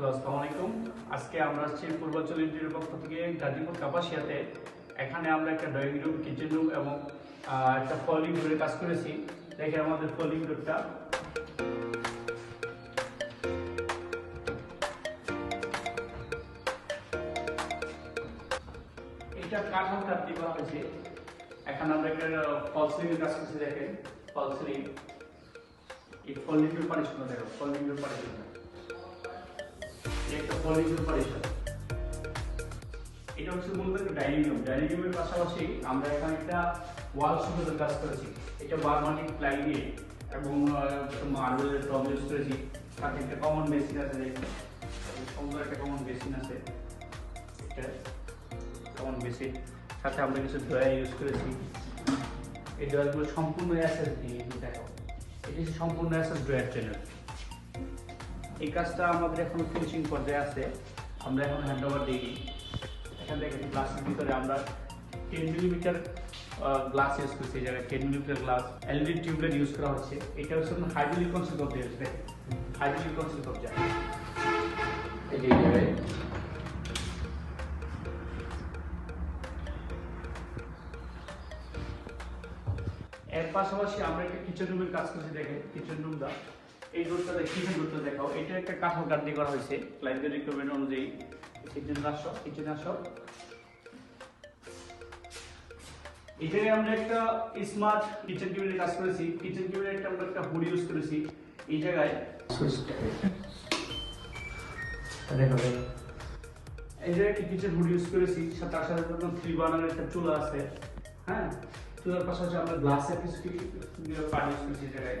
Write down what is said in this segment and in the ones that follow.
Hello আসসালামু আলাইকুম। আজকে আমরা আসছি পূর্বাঞ্চল ইন্টারিয়ার পক্ষ থেকে গাজীপুর কাপাসিয়াতে। এখানে আমরা একটা ড্রয়িং রুম কিচেন রুম এবং একটা ফলিং রুমের কাজ করেছি। দেখে আমাদের ফলিং রুমটা এটা কাঠাম কাটতে করা হয়েছে? এখানে আমরা একটা ফল সিলিং কাজ করছি দেখেন। ফল সিলিং এই ফলিং রুম পারিশন দেখো ফলিং রুম এই একটা রুম পারিশন এটা হচ্ছে মূলত একটা ডাইনিং রুম ডাইনিং রুমের পাশাপাশি আমরা এখানে একটা ওয়াল সুন্দর কাজ করেছি। এটা বারমানিক প্লাই দিয়ে এবং মার্বেলের টব ইউজ করেছি। একটা কমন আছে সুন্দর একটা কমন বেসিন আছে। এটা কমন সাথে আমরা কিছু ড্রয়ার ইউজ করেছি। এই ড্রয়ারগুলো সম্পূর্ণ অ্যাসেস দিয়ে দেখো। এটি সম্পূর্ণ অ্যাসেস ড্রয়ার চ্যানেল এই কাজটা আমাদের এখন ফিনিশিং পর্যায়ে আছে। আমরা এখন হ্যান্ড ওভার দিই। এখান থেকে গ্লাসের ভিতরে আমরা টেন মিলিমিটার গ্লাস ইউজ করছি। এই জায়গায় ten millimetre glass LED tube light use করা হচ্ছে। এটা হচ্ছে হাইড্রোলিক কনসেপ্ট অফ দিয়েছে হাইড্রোলিক কনসেপ্ট অফ যায় এই জায়গায়। এর পাশাপাশি আমরা একটা কিচেন রুমের কাজ করছি, দেখেন কিচেন রুমটা এই রুমটা কিচেন রুমটা দেখাও? এটা একটা কাঠের কাঠ দিয়ে করা হয়েছে। ক্লায়েন্টের রিকোয়ারমেন্ট অনুযায়ী। কিচেন আসো কিচেন এই জায়গায় আমরা একটা স্মার্ট কিচেন কেবিনের কাজ করেছি। কিচেন কেবিনের একটা আমরা একটা হুড ইউজ করেছি। এই জায়গায়। এই জায়গায় একটা কিচেন হুড ইউজ করেছি। তার সাথে থ্রি বার্নার একটা চুলা আছে। হ্যাঁ? চুলার পাশাপাশি আমরা গ্লাসের কিছু পানি ইউজ করেছি জায়গায়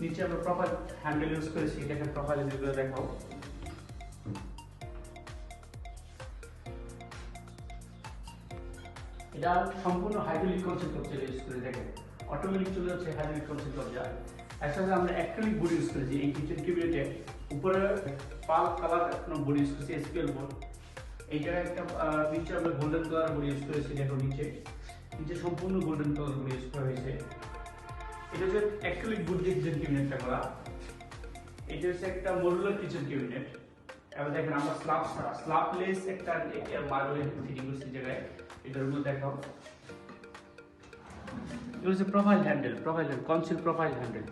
নিচে আমরা প্রোফাইল হ্যান্ডেল ইউজ করেছি দেখেন প্রোফাইল যেগুলো দেখাও এটা সম্পূর্ণ হাইড্রোলিক কনসেপ্ট অফ ইউজ করে দেখেন। অটোমেটিক চলে যাচ্ছে হাইড্রোলিক কনসেপ্ট অফ যায় এর সাথে আমরা অ্যাক্রিলিক বোর্ড ইউজ করেছি, এই কিচেন কিউবিনেটে উপরে পাল কালার কোনো বোর্ড ইউজ করেছি এসপিএল বোর্ড এই জায়গায় একটা নিচে আমরা গোল্ডেন কালার বোর্ড ইউজ করেছি, দেখো নিচে। নিচে সম্পূর্ণ গোল্ডেন কালার বোর্ড ইউজ করা হয়েছে, এটা হচ্ছে অ্যাক্রিলিক বোর্ড দিয়ে কিচেন কিউবিনেটটা করা এটা হচ্ছে একটা মডুলার কিচেন কিউবিনেট এবার দেখেন আমরা স্ল্যাব ছাড়া স্ল্যাব লেস একটা মার্বেল ফিটিং করছি জায়গায়। এটার মধ্যে দেখাও। এটা হচ্ছে profile handle profile conceal profile handle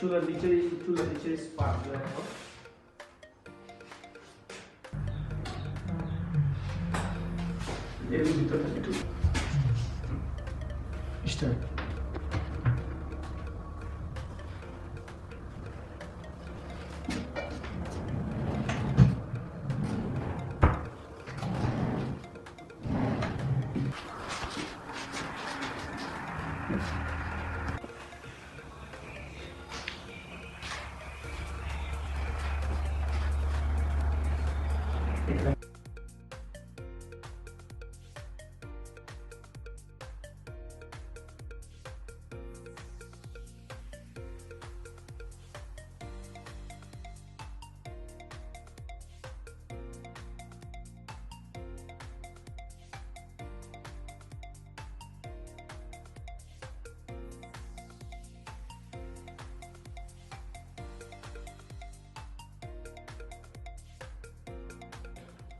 চুলার নিচে চুলার নিচে স্পার্ক দেখাও। এর ভিতরটা একটু স্টার্ট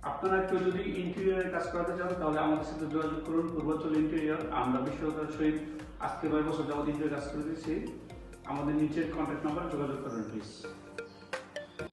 আপনারা কেউ যদি ইন্টেরিয়রের কাজ করাতে চান, তাহলে আমাদের সাথে যোগাযোগ করুন, পূর্বাঞ্চল ইন্টেরিয়ার আমরা বিশ্বতার সহিত আজকে কয়েক বছর যাবত ইন্টেরিয়র কাজ করে দিচ্ছি আমাদের নিচের কন্ট্যাক্ট নাম্বার যোগাযোগ করুন প্লিজ